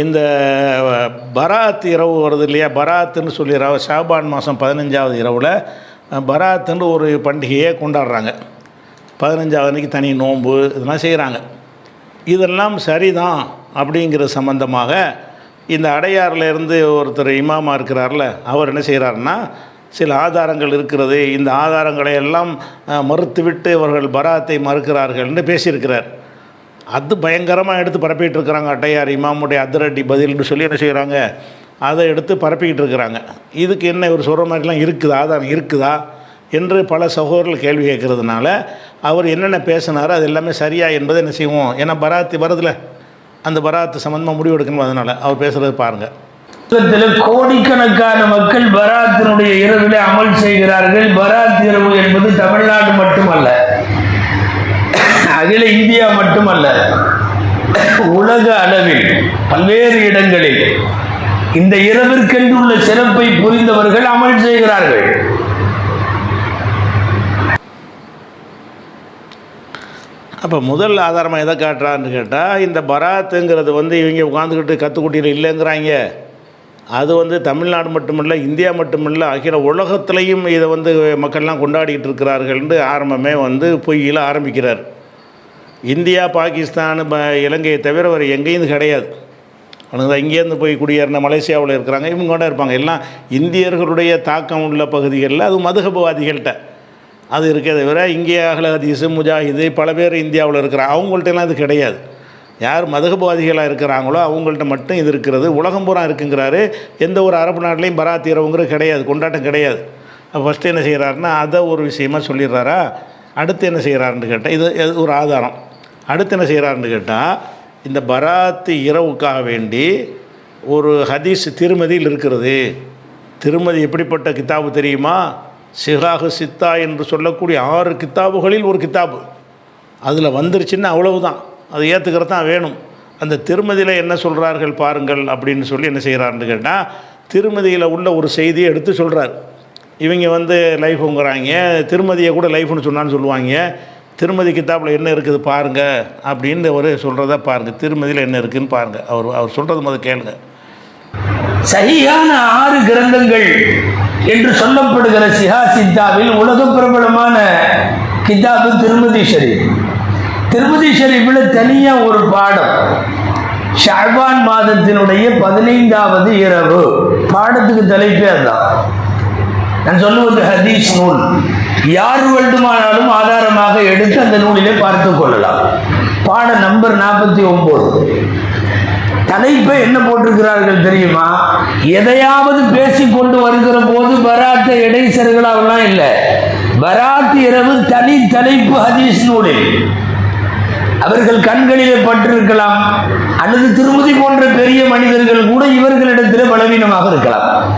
இந்த பராத் இரவு வருது இல்லையா? பராத்துன்னு சொல்லி இரவு ஷாபான் மாதம் பதினஞ்சாவது இரவில் பராத்துன்னு ஒரு பண்டிகையை கொண்டாடுறாங்க. பதினஞ்சாவது அன்னைக்கு தனி நோன்பு இதெல்லாம் செய்கிறாங்க இதெல்லாம் சரிதான் அப்படிங்கிற சம்பந்தமாக இந்த அடையாறுலேருந்து ஒருத்தர் இமாமா இருக்கிறார்ல அவர் என்ன செய்கிறாருன்னா சில ஆதாரங்கள் இருக்கிறது. இந்த ஆதாரங்களை எல்லாம் மறுத்துவிட்டு அவர்கள் பராத்தை மறுக்கிறார்கள்னு பேசியிருக்கிறார். அது பயங்கரமாக எடுத்து பரப்பிட்டு இருக்கிறாங்க அட்டையார் இமாமுடைய அதிரடி பதில்னு சொல்லி என்ன செய்கிறாங்க அதை எடுத்து பரப்பிக்கிட்டு இருக்கிறாங்க. இதுக்கு என்ன இவர் சொல்கிற மாதிரிலாம் இருக்குதா? அதான் இருக்குதா? என்று பல சகோதரர்கள் கேள்வி கேட்கறதுனால அவர் என்னென்ன பேசினாரோ அது எல்லாமே சரியா என்பதை என்ன செய்வோம்? ஏன்னா பராத்து வருதுல. அந்த பராத்து சம்மந்தமாக முடிவு எடுக்கணும்? அதனால் அவர் பேசுகிறது பாருங்கள் உலகத்தில் கோடிக்கணக்கான மக்கள் பராத்தினுடைய இரவிலே அமல் செய்கிறார்கள். பராத் இரவு என்பது தமிழ்நாடு மட்டுமல்ல. அகில இந்தியா மட்டுமல்ல உலக அளவில் பல்வேறு இடங்களில் இந்த இரவிற்கென்றுள்ள சிறப்பை புரிந்தவர்கள் அமல் செய்கிறார்கள். அப்போ முதல் ஆதாரமாக எதை காட்டுறான்னு கேட்டால் இந்த பராத்துங்கிறது வந்து இவங்க உட்காந்துக்கிட்டு கற்றுக்குட்டியில் இல்லைங்கிறாங்க. அது வந்து தமிழ்நாடு மட்டுமில்லை இந்தியா மட்டுமில்லை அகில உலகத்திலையும் இதை வந்து மக்கள்லாம் கொண்டாடிட்டு இருக்கிறார்கள்னு ஆரம்பமே வந்து பொய்யில் ஆரம்பிக்கிறார். இந்தியா பாகிஸ்தான் ப- இலங்கையை தவிர வேறு எங்கேயும் கிடையாது. அவனுங்க இங்கேருந்து போய் குடியேறின மலேசியாவில் இருக்கிறாங்க இவங்க கூட இருப்பாங்க. எல்லாம் இந்தியர்களுடைய தாக்கம் உள்ள பகுதிகளில் அது மதுகபவாதிகள்கிட்ட. அது இருக்கிறத தவிர இங்கே அகலஹதீஸு முஜாஹிது பல பேர் இந்தியாவில் இருக்கிறாங்க அவங்கள்ட்டலாம் இது கிடையாது. யார் மதுகபவாதிகளாக இருக்கிறாங்களோ அவங்கள்ட்ட மட்டும் இது இருக்கிறது. உலகம் பூரா இருக்குங்கிறாரு. எந்த ஒரு அரபு நாட்டிலையும் பராத்தீரவங்கிறது கிடையாது கொண்டாட்டம் கிடையாது. அப்போ ஃபஸ்ட்டு என்ன செய்கிறாருன்னா அதை ஒரு விஷயமா சொல்லிடுறாரா? அடுத்து என்ன செய்கிறாருன்னு கேட்டால் இது இது ஒரு ஆதாரம். அடுத்து என்ன செய்கிறாருன்னு கேட்டால் இந்த பராத்து இரவுக்காக வேண்டி ஒரு ஹதீஸ் திருமதியில் இருக்கிறது. திருமதி எப்படிப்பட்ட கித்தாபு தெரியுமா? சிகாகு சித்தா என்று சொல்லக்கூடிய ஆறு கித்தாபுகளில் ஒரு கித்தாபு. அதில் வந்துருச்சுன்னா அவ்வளவுதான். அதை ஏற்றுக்கிறது தான் வேணும். அந்த திருமதியில் என்ன சொல்கிறார்கள் பாருங்கள் அப்படின்னு சொல்லி என்ன செய்கிறாருன்னு கேட்டால் திருமதியில் உள்ள ஒரு செய்தியை எடுத்து சொல்கிறார் இவங்க வந்து லைஃபுங்கிறாங்க. திருமதியை கூட லைஃப்னு சொன்னான்னு சொல்லுவாங்க. திருமதி கித்தாப்பில் என்ன இருக்குது பாருங்கள் அப்படின்னு ஒரு சொல்கிறத பாருங்கள் திருமதியில் என்ன இருக்குதுன்னு பாருங்கள் அவர் அவர் சொல்கிறது முதல் கேளுங்க. சரியான ஆறு கிரந்தங்கள் என்று சொல்லப்படுகிற சிஹா சித்தாவில் உலக பிரபலமான கிதாபு திருமதி ஷரீப் திருமதி ஷரீஃபில் தனியாக ஒரு பாடம். ஷாபான் மாதத்தினுடைய பதினைந்தாவது இரவு. பாடத்துக்கு தலைப்பே அதுதான். நான் சொல்லுவது ஹதீஸ் நூல். யார் வேண்டுமானாலும் ஆதாரமாக எடுத்து அந்த நூலிலே பார்த்து கொள்ளலாம். பாட நம்பர் நாற்பத்தி ஒன்பது தலைப்பை என்ன போட்டிருக்கிறார்கள் தெரியுமா? எதையாவது பேசி கொண்டு வருகிற போது பராத்த இடைசர்களாகலாம் இல்லை. பராத் இரவு தனி தலைப்பு ஹதீஸ் நூலில். அவர்கள் கண்களிலே பட்டிருக்கலாம். அல்லது திருமதி போன்ற பெரிய மனிதர்கள் கூட இவர்களிடத்தில் பலவீனமாக இருக்கலாம்.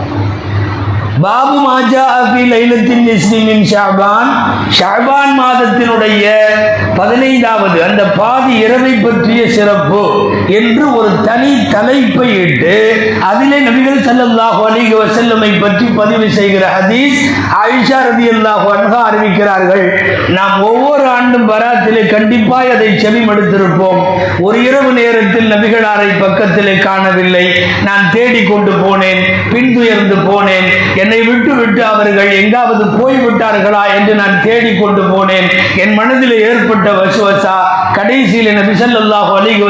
பாபு மாஜா அபி லைலத்தின் இஸ்லிமின் ஷாபான். ஷாபான் மாதத்தினுடைய பதினைந்தாவது அந்த பாதி இரவை பற்றிய சிறப்பு என்று ஒரு தனி தலைப்பை இட்டு அதிலே நபிகள் ஸல்லல்லாஹு அலிக வசல்லமை பற்றி பதிவு செய்கிற ஹதீஸ் ஆயிஷா ரலியல்லாஹு அன்ஹா அறிவிக்கிறார்கள். நாம் ஒவ்வொரு ஆண்டும் பராத்திலே கண்டிப்பாய் அதை செவிமடுத்திருப்போம். ஒரு இரவு நேரத்தில் நபிகளாரை பக்கத்திலே காணவில்லை. நான் தேடிக் கொண்டு போனேன் பின்துயர்ந்து போனேன். என்னை விட்டு விட்டு அவர்கள் எங்காவது போய்விட்டார்களா என்று நான் தேடிக்கொண்டு போனேன். என் மனதில் ஏற்பட்ட வசுவசா கடைசியில் நபி ஸல்லல்லாஹு அலைஹி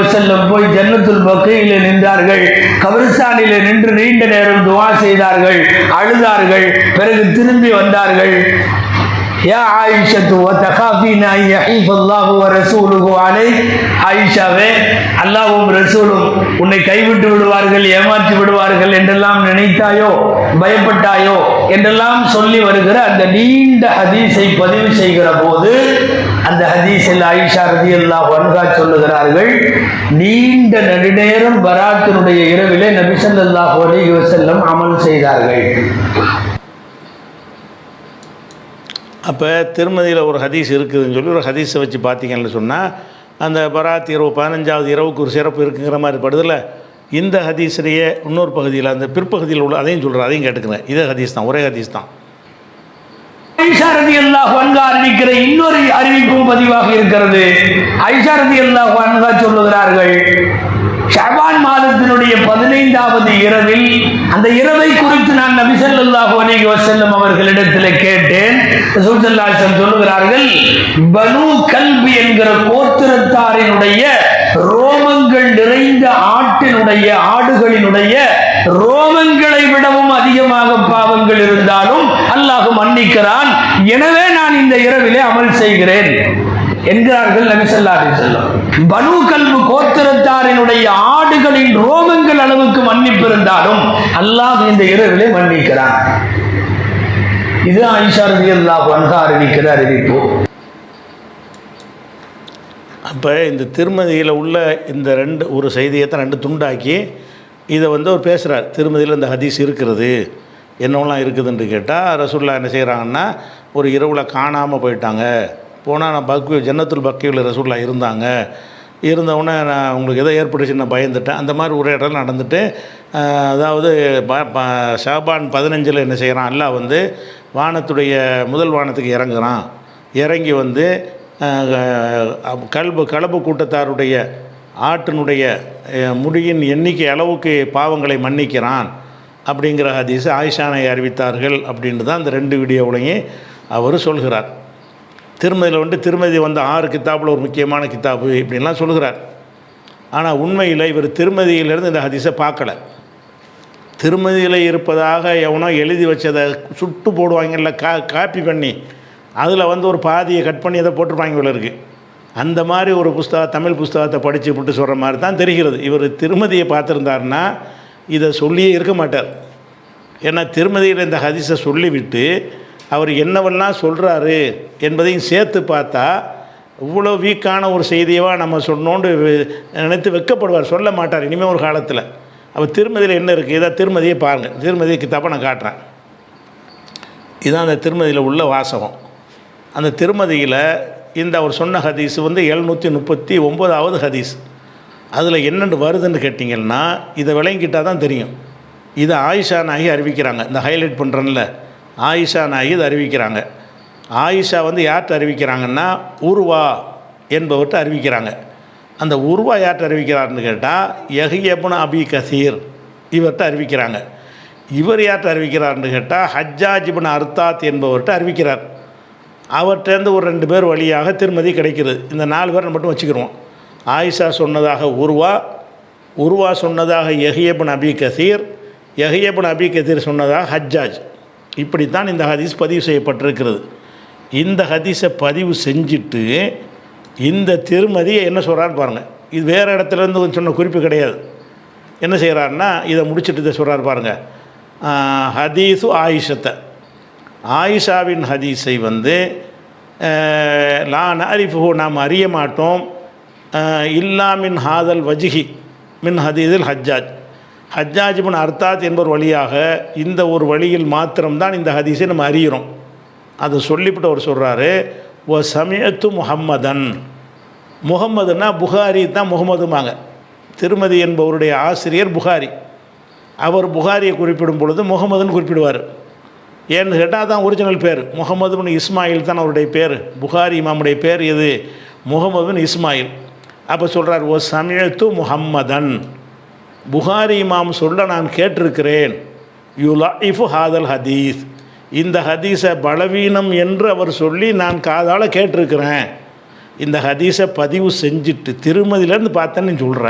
போய் ஜன்னத்துல் பக்கையிலே நின்றார்கள். கபிரிஸ்தானிலே நின்று நீண்ட நேரம் துவா செய்தார்கள் அழுதார்கள் பிறகு திரும்பி வந்தார்கள். யா ஆயிஷத்து வதகாஃபின அன் யஹீஃப அல்லாஹு வ ரசூலுஹு அலைக் ஆயிஷாவே அல்லாஹ்வும் ரசூலும் உன்னை கைவிட்டு விடுவார்கள் ஏமாற்றி விடுவார்கள் என்றெல்லாம் நினைத்தாயோ பயப்பட்டாயோ என்றெல்லாம் சொல்லி வருகிற அந்த நீண்ட ஹதீஸை பதிவு செய்கிற போது அந்த ஹதீஸில் ஆயிஷா ரதி அல்லா வன்கா சொல்லுகிறார்கள் நீண்ட நெடுநேரம் பராத்தினுடைய இரவிலே நபி ஸல்லல்லாஹு அலைஹி வஸல்லம் அமல் செய்தார்கள். அப்போ திருமதியில் ஒரு ஹதீஸ் இருக்குதுன்னு சொல்லி ஒரு ஹதீஸை வச்சு பார்த்தீங்கன்னு சொன்னால் அந்த பராத் இரவு பதினஞ்சாவது இரவுக்கு ஒரு சிறப்பு இருக்குங்கிற மாதிரி படுதில்ல இந்த ஹதீஸ்லேயே இன்னொரு பகுதியில் அந்த பிற்பகுதியில் உள்ள அதையும் சொல்கிறேன் அதையும் கேட்டுக்கிறேன். இதே ஹதீஸ் தான் ஒரே ஹதீஸ் தான். ஐஷாரதி அல்லாஹ் வன்கா அறிவிக்கிற இன்னொரு அறிவிப்பும் பதிவாக இருக்கிறது. ஐஷாரதி அல்லாஹ் வன்கா சொல்லுகிறார்கள் ஷபான் மாதத்தினுடைய பதினைந்தாவது இரவில் அந்த இரவை குறித்து நான் நபிசல்லாஹு அலைஹி வஸல்லம் அவர்களிடத்தில் கேட்டேன். ரசூல் சொல்லுகிறார்கள் பனு கல்வி என்கிற கோத்திரத்தாரினுடைய ரோமங்கள் நிறைந்த ஆட்டினுடைய ஆடுகளினுடைய ரோமங்களை விடவும் அதிகமாக பாவங்கள் இருந்தாலும் அல்லாஹ் மன்னிக்கிறான். எனவே நான் இந்த இரவிலே அமல் செய்கிறேன். என்கிறார்கள் நபி ஸல்லல்லாஹு பனு கல்பு கோத்திரத்தாரினுடைய ஆடுகளின் ரோமங்கள் அளவுக்கு மன்னிப்பு இருந்தாலும் அல்லாஹ் இந்த இரவிலே மன்னிக்கிறான். இது ஆயிஷா அல்லாஹ் அன்ஹா அறிவிக்கிற அறிவிப்பு. அப்போ இந்த திருமதியில் உள்ள இந்த ரெண்டு ஒரு செய்தியை தான் ரெண்டு துண்டாக்கி இதை வந்து அவர் பேசுகிறார் திருமதியில் இந்த ஹதீஸ் இருக்கிறது என்னவெல்லாம் இருக்குதுன்னு கேட்டால் ரசூல்லா என்ன செய்கிறாங்கன்னா ஒரு இரவில் காணாமல் போயிட்டாங்க. போனால் நான் பக்வி ஜன்னத்துல் பக்கியில் ரசூல்லா இருந்தாங்க. இருந்தவுடனே நான் உங்களுக்கு எதோ ஏற்பட்டுச்சு நான் பயந்துட்டேன். அந்த மாதிரி ஒரு இடம் நடந்துட்டு அதாவது ப- ப- ஷாபான் பதினஞ்சில் என்ன செய்கிறான் அல்லா வந்து வானத்துடைய முதல் வானத்துக்கு இறங்குறான். இறங்கி வந்து கல்பு கலப்பு கூட்டத்தாருடைய ஆட்டினுடைய முடியின் எண்ணிக்கை அளவுக்கு பாவங்களை மன்னிக்கிறான். அப்படிங்கிற ஹதீஸ் ஆயிஷானை அறிவித்தார்கள் அப்படின்ட்டு தான் இந்த ரெண்டு வீடியோவிலையும் அவர் சொல்கிறார். திருமதியில் வந்து திருமதி வந்து ஆறு கித்தாப்பில் ஒரு முக்கியமான கித்தாப்பு இப்படின்லாம் சொல்கிறார் ஆனால் உண்மையில் இவர் திருமதியிலிருந்து இந்த ஹதீஸை பார்க்கல. திருமதியில் இருப்பதாக எவனோ எழுதி வச்சதை சுட்டு போடுவாங்கல்ல கா காப்பி பண்ணி அதில் வந்து ஒரு பாதியை கட் பண்ணி அதை போட்டிருப்பாங்க இவ்வளோ இருக்குது அந்த மாதிரி ஒரு புஸ்தகம் தமிழ் புஸ்தகத்தை படித்து விட்டு சொல்கிற மாதிரி தான் தெரிகிறது. இவர் திருமதியை பார்த்துருந்தாருன்னா இதை சொல்லியே இருக்க மாட்டார். ஏன்னா திருமதியில் இந்த ஹதிசை சொல்லிவிட்டு அவர் என்னவெல்லாம் சொல்கிறாரு என்பதையும் சேர்த்து பார்த்தா இவ்வளோ வீக்கான ஒரு செய்தியவா நம்ம சொன்னோண்டு நினைத்து வெட்கப்படுவார் சொல்ல மாட்டார் இனிமேல் ஒரு காலத்தில். அப்போ திருமதியில் என்ன இருக்குது இதை திருமதியை பாருங்கள் திருமதியை கித்தாப்ப நான் காட்டுறேன். இதுதான் அந்த திருமதியில் உள்ள வாசகம். அந்த திருமதியில் இந்த அவர் சொன்ன ஹதீஸ் வந்து எழுநூற்றி முப்பத்தி ஒம்போதாவது ஹதீஸ். அதில் என்னென்னு வருதுன்னு கேட்டிங்கன்னா இதை விளங்கிட்டால் தான் தெரியும். இதை ஆயிஷானாகி அறிவிக்கிறாங்க. இந்த ஹைலைட் பண்ணுறேன்ல ஆயிஷா நாயகி இதை அறிவிக்கிறாங்க. ஆயிஷா வந்து யார்கிட்ட அறிவிக்கிறாங்கன்னா உருவா என்பவர்கிட்ட அறிவிக்கிறாங்க. அந்த உருவா யார்கிட்ட அறிவிக்கிறாருன்னு கேட்டால் யஹியபுன் அபி கசீர் இவர்கிட்ட அறிவிக்கிறாங்க. இவர் யார்கிட்ட அறிவிக்கிறாருன்னு கேட்டால் ஹஜ்ஜாஜிபின் அர்த்தாத் என்பவர்கிட்ட அறிவிக்கிறார். அவர்கிட்டேருந்து ஒரு ரெண்டு பேர் வழியாக திருமதி கிடைக்கிறது இந்த நாலு பேரை மட்டும் வச்சுக்கிறோம் ஆயிஷா சொன்னதாக உருவா உருவா சொன்னதாக எஹியபின் அபி கசீர் எஹியபின் அபி கசீர் சொன்னதாக ஹஜ்ஜாஜ். இப்படித்தான் இந்த ஹதீஸ் பதிவு செய்யப்பட்டிருக்கிறது. இந்த ஹதீஸை பதிவு செஞ்சுட்டு இந்த திருமதியை என்ன சொல்கிறான்னு பாருங்கள் இது வேறு இடத்துலேருந்து சொன்ன குறிப்பு கிடையாது. என்ன செய்கிறாருன்னா இதை முடிச்சுட்டு இதை சொல்கிறார் பாருங்கள் ஹதீஸு ஆயிஷத்தை. ஆயிஷாவின் ஹதீஸை வந்து நான் லா நாம் அறிய மாட்டோம். இல்லா மின் ஹாதல் வஜிஹி மின் ஹதீஸில் ஹஜ்ஜாஜ். ஹஜ்ஜாஜிபுன் அர்த்தாத் என்பவர் வழியாக இந்த ஒரு வழியில் மாத்திரம்தான் இந்த ஹதீஸை நம்ம அறிகிறோம் அதை சொல்லிவிட்டு அவர் சொல்கிறாரு ஓ சமயத்து முகம்மதன் முகம்மதுன்னா புகாரி தான் முகமதுமாங்க திருமதி என்பவருடைய ஆசிரியர் புகாரி. அவர் புகாரியை குறிப்பிடும் பொழுது முகமதுன்னு குறிப்பிடுவார். ஏன்னு கேட்டால் தான் ஒரிஜினல் பேர். முகமது இஸ்மாயில் தான் அவருடைய பேர். புகாரி இமாமுடைய பேர் எது? முகமது இஸ்மாயில். அப்போ சொல்கிறார் ஓ சமயத்து முகம்மதன் புகாரி இமாம் சொல்ல நான் கேட்டிருக்கிறேன். யுலா இஃபு ஹாதல் ஹதீஸ். இந்த ஹதீஸை பலவீனம் என்று அவர் சொல்லி நான் காதால் கேட்டிருக்கிறேன். இந்த ஹதீஸை பதிவு செஞ்சுட்டு திருமதியிலேருந்து பார்த்தேன்னு சொல்கிற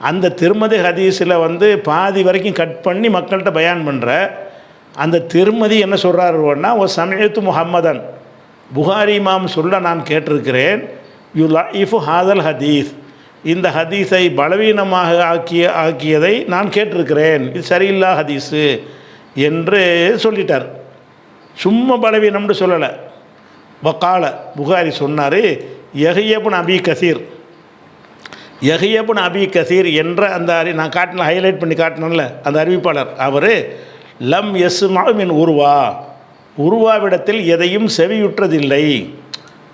அந்த திருமதி ஹதீஸில் வந்து பாதி வரைக்கும் கட் பண்ணி மக்கள்கிட்ட பயான் பண்ணுற அந்த திருமதி என்ன சொல்கிறாருன்னா ஒரு சமயத்து முஹம்மதன். புகாரி இமாம் சொல்ல நான் கேட்டிருக்கிறேன். யு லைஃபு ஹாதல் ஹதீஸ். இந்த ஹதீஸை பலவீனமாக ஆக்கிய ஆக்கியதை நான் கேட்டிருக்கிறேன். இது சரியில்லா ஹதீஸு என்று சொல்லிட்டார். சும்மா பலவீனம்னு சொல்லலை. வக்கால புகாரி சொன்னார் எஹியபுன் அபி கசீர். எஹியபுன் அபி கசீர் என்ற அந்த அறி நான் காட்டின ஹைலைட் பண்ணி காட்டினேன்ல அந்த அறிவிப்பாளர் அவர் லம் எஸ் மின் உருவா. உருவாவிடத்தில் எதையும் செவியுற்றதில்லை.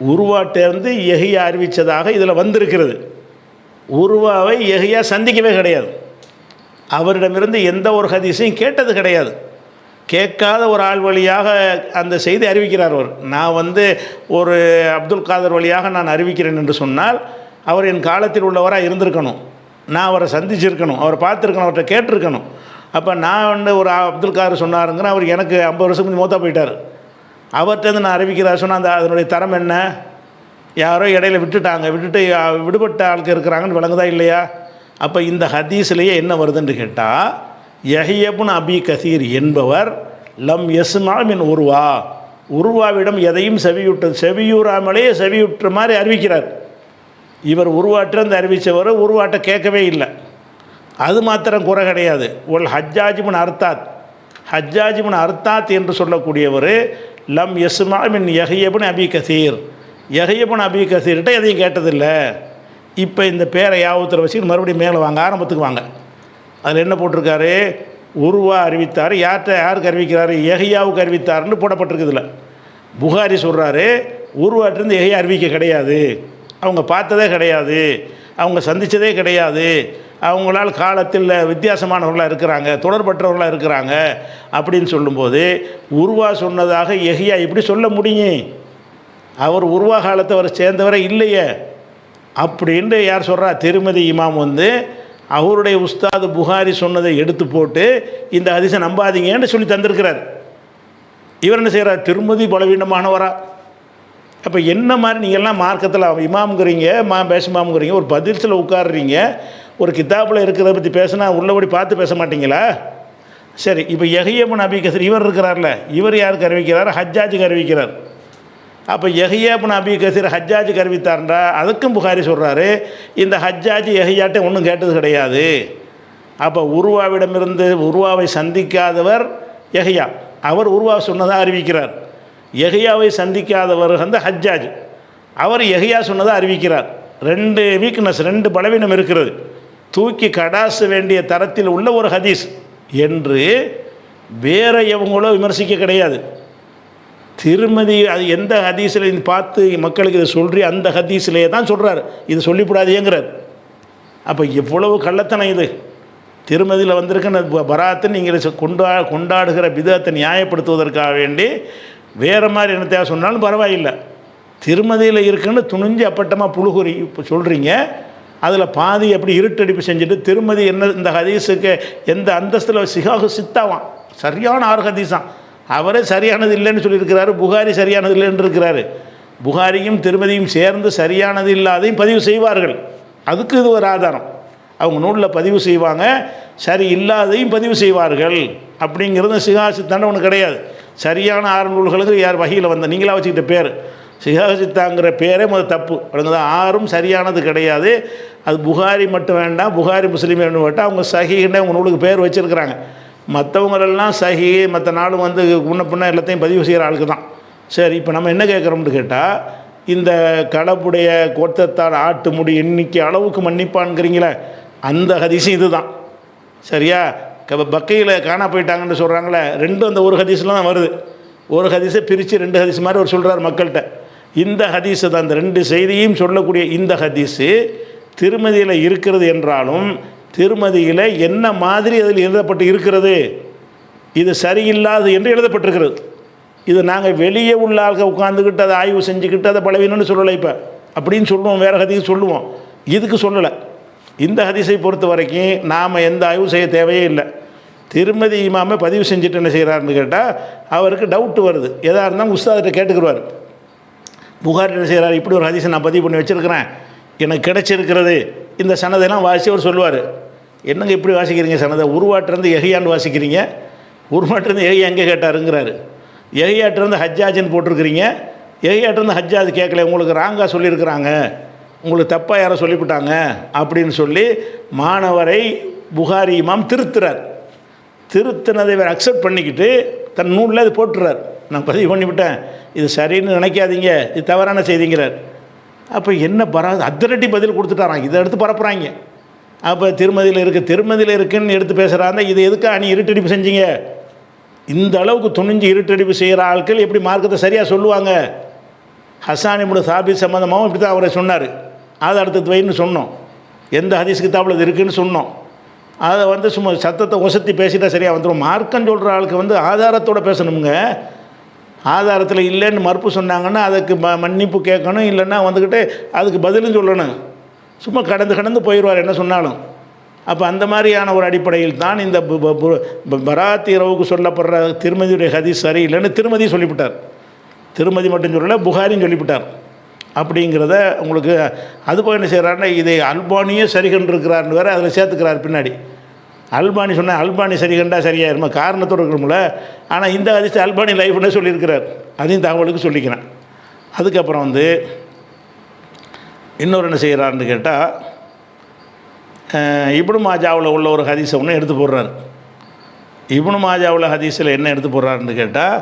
உருவாட்டேர்ந்து எஹிய அறிவித்ததாக இதில் வந்திருக்கிறது. உருவாவை எகையாக சந்திக்கவே கிடையாது. அவரிடமிருந்து எந்த ஒரு ஹதீஸையும் கேட்டது கிடையாது. கேட்காத ஒரு ஆள் வழியாக அந்த செய்தி அறிவிக்கிறார் அவர். நான் வந்து ஒரு அப்துல் காதர் வழியாக நான் அறிவிக்கிறேன் என்று சொன்னால் அவர் என் காலத்தில் உள்ளவராக இருந்திருக்கணும். நான் அவரை சந்திச்சிருக்கணும். அவரை பார்த்துருக்கணும் அவர்கிட்ட கேட்டிருக்கணும். அப்போ நான் வந்து ஒரு அப்துல் காதர் சொன்னாருங்கிற அவர் எனக்கு ஐம்பது வருஷத்துக்கு முன்னாடி மூத்தா போயிட்டார். அவர்கிட்டருந்து நான் அறிவிக்கிறார் சொன்னால் அந்த அதனுடைய தரம் என்ன? யாரோ இடையில விட்டுட்டாங்க. விட்டுட்டு விடுபட்ட ஆளுக்கு இருக்கிறாங்கன்னு விளங்குதா இல்லையா? அப்போ இந்த ஹதீஸ்லேயே என்ன வருதுன்னு கேட்டால் யஹியபுன் அபி கசீர் என்பவர் லம் யஸ்மா மின் உருவா. உருவாவிடம் எதையும் செவியுற்று செவியூறாமலேயே செவியுற்ற மாதிரி அறிவிக்கிறார். இவர் உருவாட்டிருந்து அறிவித்தவர் உருவாட்ட கேட்கவே இல்லை. அது மாத்திரம் குறை கிடையாது. ஒரு ஹஜ்ஜாஜிமுன் அர்த்தாத் ஹஜ்ஜாஜிமுன் அர்த்தாத் என்று சொல்லக்கூடியவர் லம் எஸ்மா மின் யஹியபுன் அபி கசீர். எகையப்பன் அபி கசீர்கிட்ட எதையும் கேட்டதில்லை. இப்போ இந்த பேரை யாவத்தில் வச்சுக்கிட்டு மறுபடியும் மேலே வாங்க ஆரம்பத்துக்கு வாங்க. அதில் என்ன போட்டிருக்காரு? உருவா அறிவித்தார். யார்கிட்ட யாருக்கு அறிவிக்கிறாரு? எகையாவுக்கு அறிவித்தார்னு போடப்பட்டிருக்குதுல புகாரி சொல்கிறாரு உருவாட்டிருந்து எகையா அறிவிக்க கிடையாது. அவங்க பார்த்ததே கிடையாது. அவங்க சந்தித்ததே கிடையாது. அவங்களால் காலத்தில் வித்தியாசமானவர்களாக இருக்கிறாங்க தொடர்பற்றவர்களாக இருக்கிறாங்க அப்படின்னு சொல்லும்போது உருவா சொன்னதாக எகையா இப்படி சொல்ல முடியும்? அவர் உருவா காலத்தை அவர் சேர்ந்தவரை இல்லையே. அப்படின்ட்டு யார் சொல்கிறா திருமதி இமாம் வந்து அவருடைய உஸ்தாது புகாரி சொன்னதை எடுத்து போட்டு இந்த ஹதீஸை நம்பாதீங்கன்னு சொல்லி தந்திருக்கிறார். இவர் என்ன செய்கிறார் திருமதி பலவீனமானவரா. அப்போ என்ன மாதிரி நீங்கள்லாம் மார்க்கத்தில் இமாம்ங்கிறீங்க மா பேசுமாம்ங்கிறீங்க ஒரு பதில்ஸில் உட்காடுறீங்க ஒரு கித்தாப்பில் இருக்கிறத பற்றி பேசினா உள்ளபடி பார்த்து பேச மாட்டீங்களா? சரி இப்போ எஹியபன் அபி கசர் இவர் இருக்கிறார்ல இவர் யாருக்கு அறிவிக்கிறார்? ஹஜ்ஜாஜுக்கு அறிவிக்கிறார். அப்போ எஹியாபன் அபி கசீர் ஹஜ்ஜாஜ் கருவித்தார்ன்றா? அதுக்கும் புகாரி சொல்கிறாரு இந்த ஹஜ்ஜாஜ் எஹியாட்டை ஒன்றும் கேட்டது கிடையாது. அப்போ உருவாவிடமிருந்து உருவாவை சந்திக்காதவர் எஹியா அவர் உருவா சொன்னதாக அறிவிக்கிறார். எஹியாவை சந்திக்காதவர் வந்து ஹஜ்ஜாஜ். அவர் எஹியா சொன்னதாக அறிவிக்கிறார். ரெண்டு வீக்னஸ் ரெண்டு பலவீனம் இருக்கிறது. தூக்கி கடாச வேண்டிய தரத்தில் உள்ள ஒரு ஹதீஸ். என்று வேற எவங்களோ விமர்சிக்க கிடையாது. திருமதி அது எந்த ஹதீஸில் பார்த்து மக்களுக்கு இதை சொல்கிறி அந்த ஹதீஸ்லேயே தான் சொல்கிறார் இது சொல்லிவிடாதேங்கிறார். அப்போ எவ்வளவு கள்ளத்தனம் இது. திருமதியில் வந்திருக்குன்னு ப- பராத்து நீங்கள் கொண்டா கொண்டாடுகிற விதத்தை நியாயப்படுத்துவதற்காக வேண்டி வேறு மாதிரி என்னத்தையா சொன்னாலும் பரவாயில்லை. திருமதியில் இருக்குன்னு துணிஞ்சு அப்பட்டமாக புழுகுறி இப்போ சொல்கிறீங்க அதில் பாதி அப்படி இருட்டடிப்பு செஞ்சுட்டு திருமதி என்ன இந்த ஹதீஸுக்கு எந்த அந்தஸ்தில் சிகாகு சித்தாவான் சரியான ஆறு ஹதீஸான் அவரே சரியானது இல்லைன்னு சொல்லியிருக்கிறாரு புகாரி சரியானது இல்லைன்னு இருக்கிறாரு. புகாரியும் திருமதியும் சேர்ந்து சரியானது இல்லாதையும் பதிவு செய்வார்கள். அதுக்கு இது ஒரு ஆதாரம். அவங்க நூலில் பதிவு செய்வாங்க சரி இல்லாதையும் பதிவு செய்வார்கள். அப்படிங்கிறது சிகாசித்தாண்ட ஒன்று கிடையாது. சரியான ஆறு நூல்களுக்கு யார் வகையில் வந்த நீங்களா வச்சுக்கிட்ட பேர். சிகாசித்தாங்கிற பேரே முதல் தப்பு. அதுங்க ஆறும் சரியானது கிடையாது. அது புகாரி மட்டும் வேண்டாம் புகாரி முஸ்லீம் வேணும் கேட்டால் அவங்க சஹின்னு அவங்க நூலுக்கு பேர் வச்சுருக்கிறாங்க. மற்றவங்களெல்லாம் சஹி மற்ற நாளும் வந்து முன்ன பின்ன எல்லாத்தையும் பதிவு செய்கிற ஆளுக்கு தான் சரி இப்போ நம்ம என்ன கேட்குறோம்னு கேட்டால் இந்த கடப்புடைய கோத்தத்தால் ஆட்டு முடி எண்ணிக்கை அளவுக்கு மன்னிப்பான்ங்கிறீங்களே அந்த ஹதீஸும் இதுதான். சரியா? க- பக்கையில் காணா போயிட்டாங்கன்னு சொல்கிறாங்களே ரெண்டும் அந்த ஒரு ஹதீஸில் தான் வருது. ஒரு ஹதீஸை பிரித்து ரெண்டு ஹதீஸ் மாதிரி அவர் சொல்கிறார் மக்கள்கிட்ட. இந்த ஹதீஸு தான் அந்த ரெண்டு செய்தியும் சொல்லக்கூடிய இந்த ஹதீஸு திருமதியில் இருக்கிறது என்றாலும் திருமதியில் என்ன மாதிரி அதில் எழுதப்பட்டு இருக்கிறது? இது சரியில்லாது என்று எழுதப்பட்டிருக்கிறது. இது நாங்கள் வெளியே உள்ள ஆள்கள் உட்காந்துக்கிட்டு அதை ஆய்வு செஞ்சுக்கிட்டு அதை பலவீனம்னு சொல்லலை இப்போ. அப்படின்னு சொல்லுவோம் வேறு ஹதிக்கு சொல்லுவோம். இதுக்கு சொல்லலை. இந்த ஹதிசை பொறுத்த வரைக்கும் நாம் எந்த ஆய்வு செய்ய தேவையே இல்லை. திருமதி இமாமை பதிவு செஞ்சுட்டு என்ன செய்கிறாருன்னு கேட்டால் அவருக்கு டவுட்டு வருது. எதாக இருந்தாலும் உஸ்தாதிட்ட கேட்டுக்கிறார் புகார் என்ன செய்கிறார்? இப்படி ஒரு ஹதிசை நான் பதிவு பண்ணி வச்சுருக்கிறேன். எனக்கு கிடைச்சிருக்கிறது. இந்த சனதையெல்லாம் வாசி அவர் சொல்லுவார். என்னங்க இப்படி வாசிக்கிறீங்க சனதை? உருவாட்டிருந்து எகையான்னு வாசிக்கிறீங்க? உருவாட்டிருந்து எகையா எங்கே கேட்டாருங்கிறாரு. எகையாட்டிருந்து ஹஜ்ஜாஜின்னு போட்டிருக்கிறீங்க. எகையாட்டிருந்து ஹஜ்ஜாஜ் கேட்கல உங்களுக்கு ராங்காக சொல்லியிருக்கிறாங்க. உங்களுக்கு தப்பாக யாரோ சொல்லிவிட்டாங்க அப்படின்னு சொல்லி மாணவரை புகாரி இமாம் திருத்துறார். திருத்தினதை இவர் அக்செப்ட் பண்ணிக்கிட்டு தன் நூலில் அது போட்டுறார். நான் பதிவு பண்ணிவிட்டேன். இது சரின்னு நினைக்காதீங்க. இது தவறான செய்திங்கிறார். அப்போ என்ன பரா அதிரடி பதில் கொடுத்துட்டாராங்க இதை எடுத்து பரப்புகிறாங்க அப்போ திருமதியில் இருக்குது திருமதியில் இருக்குன்னு எடுத்து பேசுகிறாங்க இது எதுக்கா நீ இருட்டடிப்பு செஞ்சீங்க? இந்த அளவுக்கு துணிஞ்சு இருட்டடிப்பு செய்கிற ஆட்கள் எப்படி மார்க்கத்தை சரியாக சொல்லுவாங்க? ஹசானி முடு சாபி சம்மந்தமாகவும் இப்படி தான் அவரை சொன்னார். அதை அடுத்தது வைன்னு சொன்னோம். எந்த ஹதீஸ் கிதாபில் இது இருக்குதுன்னு சொன்னோம். அதை வந்து சும்மா சத்தத்தை ஒசத்தி பேசிட்டா சரியாக வந்துடும் மார்க்கம் சொல்கிற ஆளுக்கு வந்து ஆதாரத்தோட பேசணுங்க ஆதாரத்தில் இல்லைன்னு மறுப்பு சொன்னாங்கன்னா அதுக்கு ம மன்னிப்பு கேட்கணும் இல்லைன்னா வந்துக்கிட்டு அதுக்கு பதிலும் சொல்லணும். சும்மா கடந்து கடந்து போயிடுவார் என்ன சொன்னாலும். அப்போ அந்த மாதிரியான ஒரு அடிப்படையில் தான் இந்த பு- பராத் இரவுக்கு சொல்லப்படுற திருமதியுடைய ஹதீஸ் சரியில்லைன்னு திருமதி சொல்லிவிட்டார். திருமதி மட்டும் சொல்லலை புகாரின்னு சொல்லிவிட்டார். அப்படிங்கிறத உங்களுக்கு அது போய் என்ன செய்கிறாருன்னா இதை அல்பானியே சரி வேறு அதில் சேர்த்துக்கிறார் பின்னாடி. அல்பானி சொன்னால் அல்பானி சரி கண்டா சரியாயிருமா? காரணத்தோடு இருக்கணும்ல ஆனால் இந்த அதிர்ச்சி அல்பானி லைஃப்னே சொல்லியிருக்கிறார். அதையும் தகவலுக்கு சொல்லிக்கிறேன். அதுக்கப்புறம் வந்து இன்னொரு என்ன செய்கிறாருன்னு கேட்டால் இப்னு மாஜாவில் உள்ள ஒரு ஹதீஸை ஒன்று எடுத்து போடுறாரு. இப்னு மாஜாவில் ஹதீஸில் என்ன எடுத்து போடுறாருன்னு கேட்டால்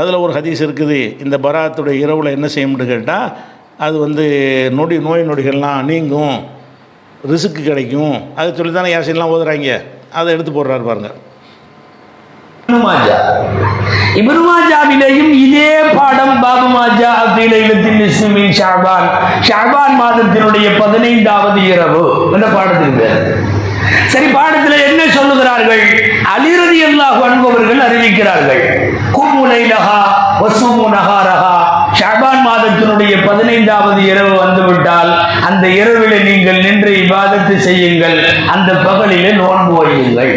அதில் ஒரு ஹதீஸ் இருக்குது இந்த பராத்துடைய இரவில் என்ன செய்யும்னு கேட்டால் அது வந்து நொடி நோய் நொடிகள்லாம் நீங்கும் ரிசுக்கு கிடைக்கும் அது சொல்லி தானே யாசின்லாம் ஓதுறாங்க. அதை எடுத்து போடுறாரு பாருங்கள் இப்னு மாஜா இப்னு மாஜாவிலேயும் இதே பாடம் பாபு மாஜா அத்திலைலத்தின் இஸ்மின் ஷாபான் ஷாபான் மாதத்தினுடைய பதினைந்தாவது இரவு என்ற பாடத்திற்கு சரி பாடத்தில் என்ன சொல்லுகிறார்கள் அலிரதி அல்லாஹ் அன்பவர்கள் அறிவிக்கிறார்கள் குமுலை லஹா வசுமு நகாரஹா ஷாபான் மாதத்தினுடைய பதினைந்தாவது இரவு வந்துவிட்டால் அந்த இரவிலே நீங்கள் நின்று இபாதத்து செய்யுங்கள் அந்த பகலிலே நோன்பு வையுங்கள்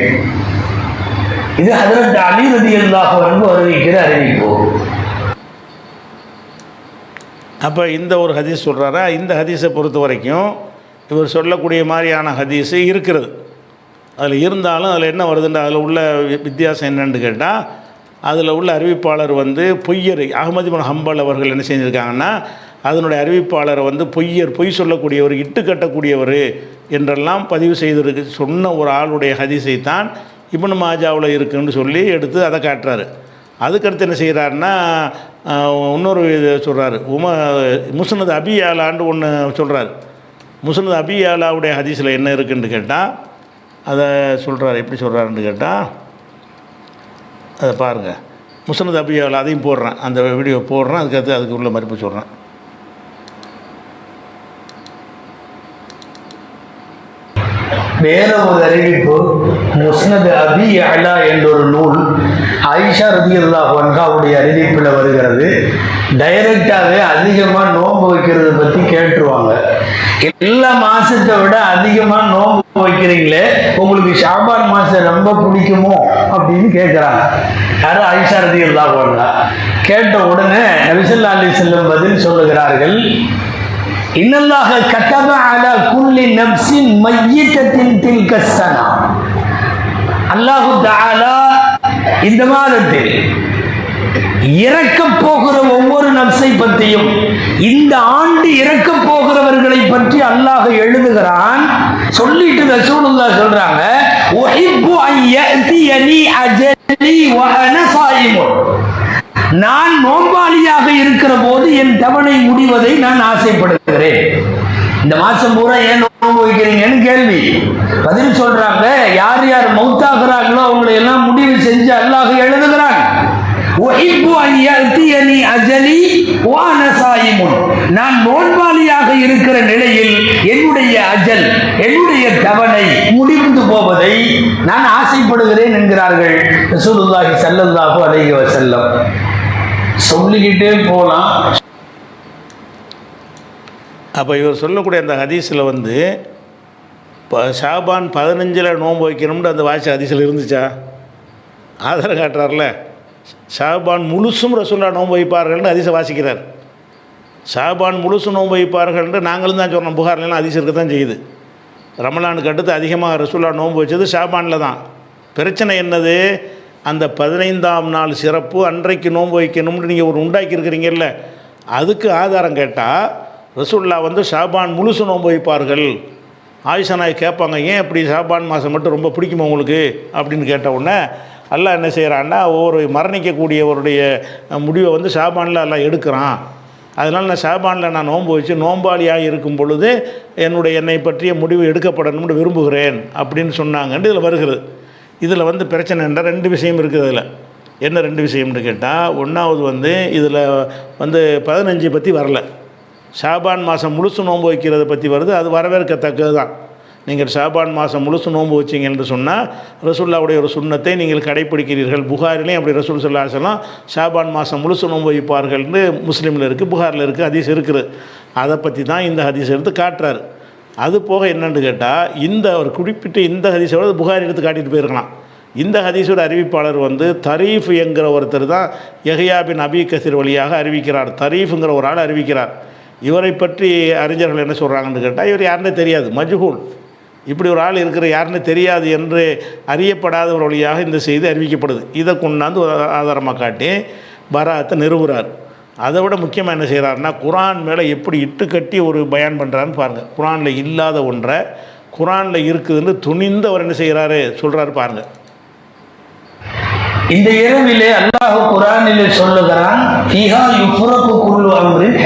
இது அதற்கு அலி அல்லாஹ் அன்பு அறிவிக்கிற அறிவிப்பு. அப்போ இந்த ஒரு ஹதீஸ் சொல்கிறாரா இந்த ஹதீஸை பொறுத்த வரைக்கும் இவர் சொல்லக்கூடிய மாதிரியான ஹதீஸு இருக்கிறது. அதில் இருந்தாலும் அதில் என்ன வருதுன்ற அதில் உள்ள வி- வித்தியாசம் என்னன்னு கேட்டால் அதில் உள்ள அறிவிப்பாளர் வந்து பொய்யர் அகமது பின் ஹம்பல் அவர்கள் என்ன செஞ்சுருக்காங்கன்னா அதனுடைய அறிவிப்பாளர் வந்து பொய்யர் பொய் சொல்லக்கூடியவர் இட்டு கட்டக்கூடியவர் என்றெல்லாம் பதிவு செய்திருக்கு. சொன்ன ஒரு ஆளுடைய ஹதீஸை தான் இப்னு மாஜாவில் இருக்குன்னு சொல்லி எடுத்து அதை காட்டுறாரு. அதுக்கடுத்து என்ன செய்கிறாருன்னா இன்னொரு இது சொல்கிறாரு உம முசனது அபி ஆலான்னு ஒன்று சொல்கிறாரு முசனது அபி ஆலாவுடைய ஹதீஸில் என்ன இருக்குன்னு கேட்டால் அதை சொல்கிறாரு எப்படி சொல்கிறாருன்னு கேட்டால் அதை பாருங்கள் முசனது அபி ஆலா அதையும் போடுறேன். அந்த வீடியோ போடுறேன். அதுக்கடுத்து அதுக்கு உள்ள மறுப்பு சொல்கிறேன் வேற ஒரு அறிவிப்பு முஸ்னது அபி அலா என்ற ஒரு நூல் ஐஷா ரதியுல்லா அல்லாஹ் அறிவிப்பில் வருகிறது. டைரக்டாகவே அதிகமாக நோன்பு வைக்கிறது பற்றி கேட்டுருவாங்க. எல்லா மாசத்தை விட அதிகமாக நோன்பு வைக்கிறீங்களே உங்களுக்கு ஷாபான் மாசம் ரொம்ப பிடிக்குமோ அப்படின்னு கேட்குறாங்க யாரும் ஐஷா ரதி அல்லாஹ் கேட்ட உடனே நபிசல்லா அலி செல்லும் பதில் சொல்லுகிறார்கள். இன்னல்லாக கத்தப அலா குல்லி நப்சின் மையத்தின் தில்க சனா. அல்லாஹு தாலா இந்த மாதத்தில் இறக்கப் போகிற ஒவ்வொரு நப்சை பற்றியும் இந்த ஆண்டு இறக்கப் போகிறவர்களை பற்றி அல்லாஹ் எழுதுகிறான். சொல்லிட்டு ரசூலுல்லா சொல்றாங்க ஒஹிப்பு ஐயதி அலி அஜலி வஹன சாயிமுன். நான் நோம்பாளியாக இருக்கிற போது என் தவணை முடிவதை நான் ஆசைப்படுகிறேன் இந்த மாசம் பூரா ஏன் நோன்பு வைக்கிறீங்கன்னு கேள்வி. பதில் சொல்றாங்க யார் யார் மௌத்தாகிறார்களோ அவங்களை எல்லாம் முடிவு செஞ்சு அல்லாஹ் எழுதுகிறான். அஜலி நான் நோன்பாளியாக இருக்கிற நிலையில் என்னுடைய அஜல் என்னுடைய தவணை முடிந்து போவதை நான் ஆசைப்படுகிறேன் என்கிறார்கள். ரசூலுல்லாஹி ஸல்லல்லாஹு அலைஹி வஸல்லம். சொல்லிக்கிட்டே போகலாம் அப்போ இவர் சொல்லக்கூடிய அந்த ஹதீஸில் வந்து இப்போ ஷாபான் பதினஞ்சில் நோன்பு வைக்கணும்னு அந்த வாசி ஹதீஸில் இருந்துச்சா? ஆதாரம் காட்டுறார்ல. ஷாபான் முழுசும் ரசூல்லா நோன்பு வைப்பார்கள்னு ஹதீஸை வாசிக்கிறார். ஷாபான் முழுசும் நோன்பு வைப்பார்கள்னு நாங்களும் தான் சொன்னோம். புகார்லாம் ஹதீஸ் இருக்க தான் செய்யுது. ரமலானுக்கு அடுத்து அதிகமாக ரசூல்லா நோன்பு வச்சது ஷாபானில் தான். பிரச்சனை என்னது? அந்த பதினைந்தாம் நாள் சிறப்பு அன்றைக்கு நோன்பு வைக்கணும்னு நீங்கள் ஒரு உண்டாக்கியிருக்கிறீங்கல்ல அதுக்கு ஆதாரம் கேட்டால் ரசுல்லா வந்து ஷாபான் முழுசு நோன்பு வைப்பார்கள். ஆயிஷா நாய் கேட்பாங்க ஏன் இப்படி ஷாபான் மாதம் மட்டும் ரொம்ப பிடிக்குமா உங்களுக்கு? அப்படின்னு கேட்ட உடனே அல்லாஹ் என்ன செய்கிறான்னா ஒவ்வொரு மரணிக்கக்கூடியவருடைய முடிவை வந்து ஷாபானில் எல்லாம் எடுக்கிறான். அதனால் நான் ஷாபானில் நான் நோன்பு வச்சு நோம்பாளியாக இருக்கும் பொழுது என்னுடைய என்னை பற்றிய முடிவு எடுக்கப்படணும்னு விரும்புகிறேன். அப்படின்னு சொன்னாங்கன்ட்டு இதில் வருகிறது. இதில் வந்து பிரச்சனை என்ன? ரெண்டு விஷயம் இருக்குது அதில். என்ன ரெண்டு விஷயம்னு கேட்டால் ஒன்றாவது வந்து இதில் வந்து பதினஞ்சு பற்றி வரல. ஷாபான் மாதம் முழுசு நோன்பு வைக்கிறத பற்றி வருது. அது வரவேற்கத்தக்கது தான். நீங்கள் ஷாபான் மாதம் முழுசு நோன்பு வச்சிங்க என்று சொன்னால் ரசுல்லாவுடைய ஒரு சுண்ணத்தை நீங்கள் கடைப்பிடிக்கிறீர்கள். புகாரிலையும் அப்படி ரசூல் சொல்லா சொல்லலாம் ஷாபான் மாதம் முழுசு நோன்பு வைப்பார்கள்னு முஸ்லீமில் இருக்குது புகாரில் இருக்குது ஹதீஸ் இருக்குது. அதை பற்றி தான் இந்த ஹதீஸ் எடுத்து காட்டுறாரு. அது போக என்னென்னு கேட்டால் இந்த ஒரு குறிப்பிட்ட இந்த ஹதீஸோட புகாரி எடுத்து காட்டிட்டு போயிருக்கலாம். இந்த ஹதீஸோட அறிவிப்பாளர் வந்து தரீஃப் என்கிற ஒருத்தர் தான் எஹியாபின் அபி கசீர் வழியாக அறிவிக்கிறார். தரீஃப்ங்கிற ஒரு ஆள் அறிவிக்கிறார். இவரை பற்றி அறிஞர்கள் என்ன சொல்கிறாங்கன்னு கேட்டால் இவர் யாருன்னு தெரியாது. மஜ்ஹூல். இப்படி ஒரு ஆள் இருக்கிற யாருன்னு தெரியாது என்று அறியப்படாத ஒரு வழியாக இந்த செய்தி அறிவிக்கப்படுது. இதை கொண்டாந்து ஒரு ஆதாரமாக காட்டி பராத்தை நிறுவுறார். அதை விட முக்கியமாக என்ன செய்கிறாருன்னா குரான் மேலே எப்படி இட்டு கட்டி ஒரு பயான் பண்ணுறான்னு பாருங்கள் குரானில் இல்லாத ஒன்றை குரானில் இருக்குதுன்னு துணிந்து அவர் என்ன செய்கிறாரு சொல்கிறாரு பாருங்கள் இந்த இரவிலே அல்லாஹ் குரானிலே சொல்லுகிறான் ஃபீஹா யுஃப்ரகு குல்லு அம்ரின்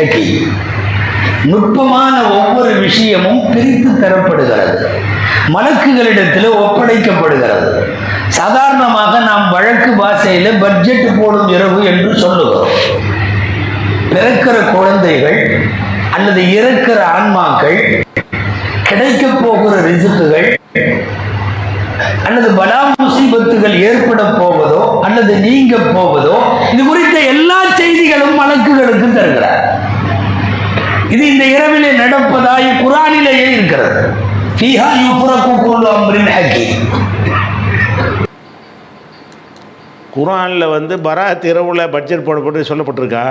நுட்பமான ஒவ்வொரு விஷயமும் பிரித்து தரப்படுகிறது. மலக்குகளிடத்தில் ஒப்படைக்கப்படுகிறது. சாதாரணமாக நாம் வழக்கு பாஷையில் பட்ஜெட் போடும் இரவு என்று சொல்லுகிறோம். பிறக்கிற குழந்தைகள் அல்லது இறக்கிற ஆன்மாக்கள் கிடைக்கப் போகிற ரிசுக்குகள் அல்லது பலா முசீபத்துகள் ஏற்பட போவதோ அல்லது நீங்க போவதோ இது குறித்த எல்லா செய்திகளும் வழக்குகளுக்கும் தருகிறார். இது இந்த இரவிலே நடப்பதாய் குரானிலேயே இருக்கிறது. ஃபீஹா குரானில் வந்து பராத் இரவுல பட்ஜெட் போடப்பட்டு சொல்லப்பட்டிருக்கா?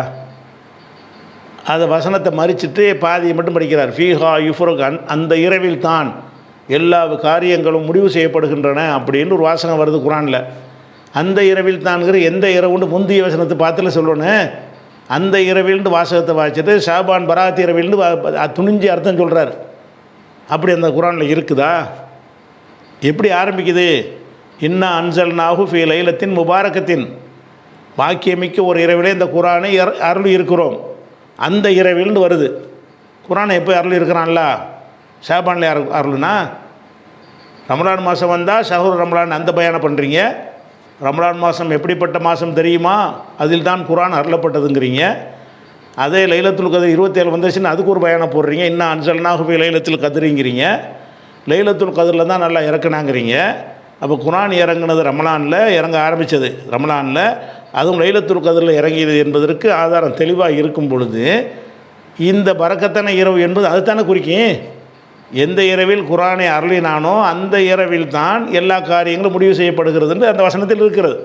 அந்த வசனத்தை மறிச்சிட்டு பாதியை மட்டும் படிக்கிறார். ஃபீஹா யுஃபுரக் அந் அந்த இரவில் தான் எல்லா காரியங்களும் முடிவு செய்யப்படுகின்றன அப்படின்னு ஒரு வாசகம் வருது குரானில். அந்த இரவில் தான்ங்கிற எந்த இரவுன்னு முந்தைய வசனத்தை பார்த்துல சொல்லணும் அந்த இரவில்னு வாசகத்தை வாசிட்டு ஷாபான் பராத் இரவில்னு துணிஞ்சு அர்த்தம் சொல்கிறார் அப்படி அந்த குரானில் இருக்குதா? எப்படி ஆரம்பிக்குது? இன்னா அன்சல் நாகு ஃபி லைலத்தின் முபாரக்கத்தின் பாக்கியமிக்க ஒரு இரவிலே இந்த குரானை அருள் இருக்கிறோம் அந்த இரவில்னு வருது. குரானை எப்போ அருள் இருக்கிறான்ல ஷாபானில் அரு அருள்னா? ரமலான் மாதம் வந்தால் ஷஹூர் ரமலான் அந்த பயானம் பண்ணுறீங்க ரமலான் மாதம் எப்படிப்பட்ட மாதம் தெரியுமா? அதில் தான் குரான் அருளப்பட்டதுங்கிறீங்க. அதே லைலத்துல் கதிர் இருபத்தேழு வந்துச்சுன்னு அதுக்கு ஒரு பயானம் போடுறீங்க. இன்னும் அன்சல்னாக போய் லைலத்தில் கதிரிங்கிறீங்க. லைலத்துல் கதிரில் தான் நல்லா இறக்குனாங்கிறீங்க. அப்போ குரான் இறங்குனது ரமலானில் இறங்க ஆரம்பித்தது ரமலானில் அதுவும் லைலத்துல் கதிரில் இறங்கியது என்பதற்கு ஆதாரம் தெளிவாக இருக்கும் பொழுது இந்த பறக்கத்தான இரவு என்பது அதுதானே குறிக்கும் எந்த இரவில் குரானை அருளினானோ அந்த இரவில் தான் எல்லா காரியங்களும் முடிவு செய்யப்படுகிறதுன்னு அந்த வசனத்தில் இருக்கிறது.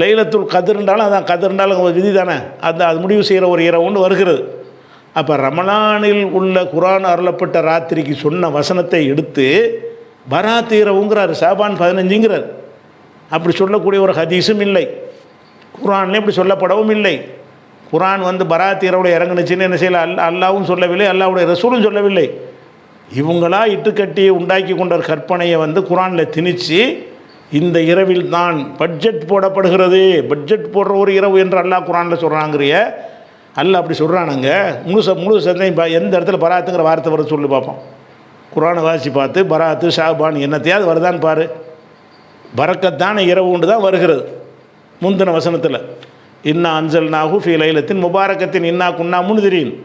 லைலத்துள் கதிர்ன்றாலும் அதான் கதிர்ண்டாலும் ஒரு விதி தானே. அந்த அது முடிவு செய்கிற ஒரு இரவுன்னு வருகிறது. அப்போ ரமலானில் உள்ள குரான் அருளப்பட்ட ராத்திரிக்கு சொன்ன வசனத்தை எடுத்து பராத் இரவுங்கிறார் சாபான் பதினஞ்சுங்கிறார். அப்படி சொல்லக்கூடிய ஒரு ஹதீஸும் இல்லை. குரான்லேயும் இப்படி சொல்லப்படவும் இல்லை. குரான் வந்து பராத் இரவில் இறங்குனுச்சுன்னு என்ன செய்யல? அல் அல்லாவும் சொல்லவில்லை அல்லாவுடைய ரசூலும் சொல்லவில்லை. இவங்களா இட்டுக்கட்டி உண்டாக்கி கொண்ட கற்பனையை வந்து குரானில் திணித்து இந்த இரவில் தான் பட்ஜெட் போடப்படுகிறது. பட்ஜெட் போடுற ஒரு இரவு என்று அல்லாஹ் குரானில் சொல்கிறாங்கிறிய அல்லாஹ் அப்படி சொல்கிறானுங்க முழு முழு சந்தையும் எந்த இடத்துல பராத்துங்கிற வார்த்தை வர சொல்லி பார்ப்போம் குரானை வாசி பார்த்து பராத்து ஷாபான் என்னத்தையாவது வருதான்னு பாரு. பறக்கத்தான இரவு உண்டு தான் வருகிறது. முந்தின வசனத்தில் இன்னா அஞ்சல் நாகு ஃபி லைலத்தின் முபாரக்கத்தின் இன்னா குன்னா முன்திரின்.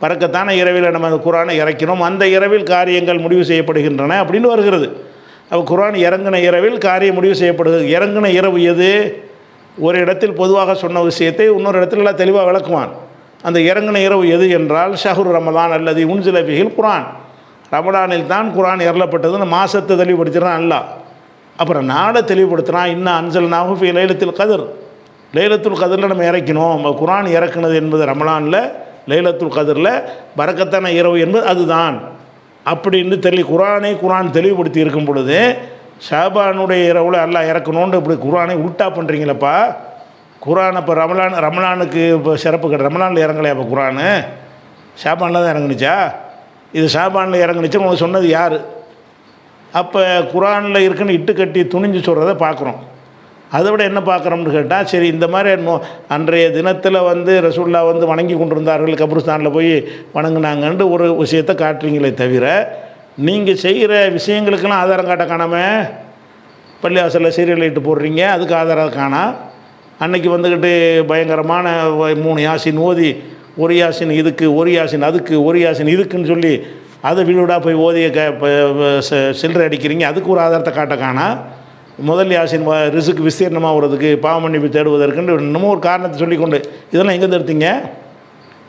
பறக்கத்தான இரவில் நம்ம அந்த குரானை இறக்கினோம். அந்த இரவில் காரியங்கள் முடிவு செய்யப்படுகின்றன அப்படின்னு வருகிறது. அப்போ குரான் இறங்கின இரவில் காரியம் முடிவு செய்யப்படுகிறது. இறங்கின இரவு எது? ஒரு இடத்தில் பொதுவாக சொன்ன விஷயத்தை இன்னொரு இடத்துல தெளிவாக விளக்குவான். அந்த இறங்கின இரவு எது என்றால் ஷஹுர் ரமதான் அல்லது உன்சிலபிகில் குரான் ரமலானில் தான் குரான் இறலப்பட்டதுன்னு மாதத்தை தெளிவுபடுத்துகிறான் அல்லா அப்புறம் நாடை தெளிவுபடுத்தினா இன்னும் அஞ்சல் நாகுஃபி லைலத்தில் கதிர். லைலத்துல் கதிரில் நம்ம இறக்கணும் நம்ம குரான் இறக்குனது என்பது ரமலானில் லைலத்துல் கதிரில் பறக்கத்தான இரவு என்பது அதுதான். அப்படின்னு தெளி குரானை குரான் தெளிவுபடுத்தி இருக்கும் பொழுது ஷாபானுடைய இரவில் எல்லாம் இறக்கணும்னு இப்படி குரானை உல்ட்டா பண்ணுறீங்களப்பா குரான் இப்போ ரமலான் ரமலானுக்கு இப்போ சிறப்பு கிடையாது. ரமலானில் இறங்கலையா அப்போ குரானு? ஷாபானில் தான் இறங்குனுச்சா? இது ஷாபானில் இறங்குனுச்சு உங்களுக்கு சொன்னது யார்? அப்போ குரானில் இருக்குன்னு இட்டு கட்டி துணிஞ்சு சொல்கிறத பார்க்குறோம். அதை விட என்ன பார்க்குறோம்னு கேட்டால் சரி இந்த மாதிரி நோ அன்றைய தினத்தில் வந்து ரசூல்லா வந்து வணங்கி கொண்டிருந்தார்கள் கபிரிஸ்தானில் போய் வணங்கினாங்கன்ட்டு ஒரு விஷயத்தை காட்டுறீங்களே தவிர நீங்கள் செய்கிற விஷயங்களுக்கெல்லாம் ஆதாரம் காட்ட காணாமல் பள்ளிவாசலில் சீரியல் லைட்டு போடுறீங்க அதுக்கு ஆதாரம் காணாம் அன்னைக்கு வந்துக்கிட்டு பயங்கரமான மூணு யாசின் ஓதி ஒரு யாசின் இதுக்கு ஒரு யாசின் அதுக்கு ஒரு யாசின் இதுக்குன்னு சொல்லி அதை வீடுடா போய் ஓதிய க ப- சில்லறை அடிக்கிறீங்க. அதுக்கு ஒரு ஆதாரத்தை காட்ட காணா. முதல் யாசின் ரிசுக்கு விஸ்தீர்ணமாக வர்றதுக்கு பாவ மன்னிப்பு தேடுவதற்குன்னு இன்னமும் ஒரு காரணத்தை சொல்லிக்கொண்டு இதெல்லாம் எங்கேருந்து எடுத்தீங்க?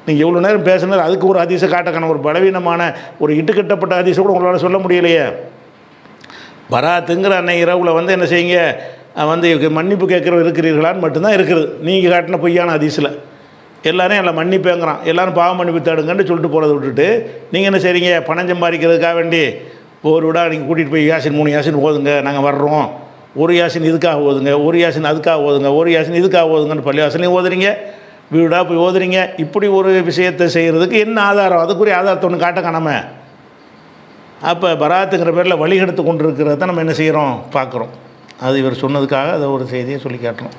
நீங்கள் எவ்வளோ நேரம் பேசுனார் அதுக்கு ஒரு அதிசை காட்டக்கான ஒரு பலவீனமான ஒரு இட்டுக்கட்டப்பட்ட அதிசை கூட உங்களால் சொல்ல முடியலையே. பராத்துங்கிற அன்னை இரவில் வந்து என்ன செய்யுங்க? வந்து மன்னிப்பு கேட்குறவர் இருக்கிறீர்களான்னு மட்டும்தான் இருக்குது. நீங்கள் காட்டின பொய்யான அதிசயில் எல்லாரும் எல்லாம் மன்னிப்பேங்கிறான். எல்லாரும் பாவம் மன்னிப்பு தேடுங்கன்னு சொல்லிட்டு போகிறத விட்டுட்டு நீங்கள் என்ன செய்றீங்க? பணம் சம்பாதிக்கிறதுக்காக வேண்டி ஒரு விடா நீங்கள் கூட்டிகிட்டு போய் யாசின் மூணு யாசின் ஓதுங்க நாங்கள் வர்றோம். ஒரு யாசின் இதுக்காக ஓதுங்க ஒரு யாசின் அதுக்காக ஓதுங்க ஒரு யாசின் இதுக்காக ஓதுங்கன்னு பள்ளி ஓதுறீங்க. வீடாக போய் ஓதுறீங்க. இப்படி ஒரு விஷயத்தை செய்கிறதுக்கு என்ன ஆதாரம்? அதுக்குரிய ஆதாரத்தை ஒன்று காட்ட காணாம. அப்போ பராத்துங்கிற பேரில் வழிகெடுத்து கொண்டு இருக்கிறத நம்ம என்ன செய்கிறோம் பார்க்குறோம். அது இவர் சொன்னதுக்காக அதை ஒரு செய்தியை சொல்லி காட்டுறோம்.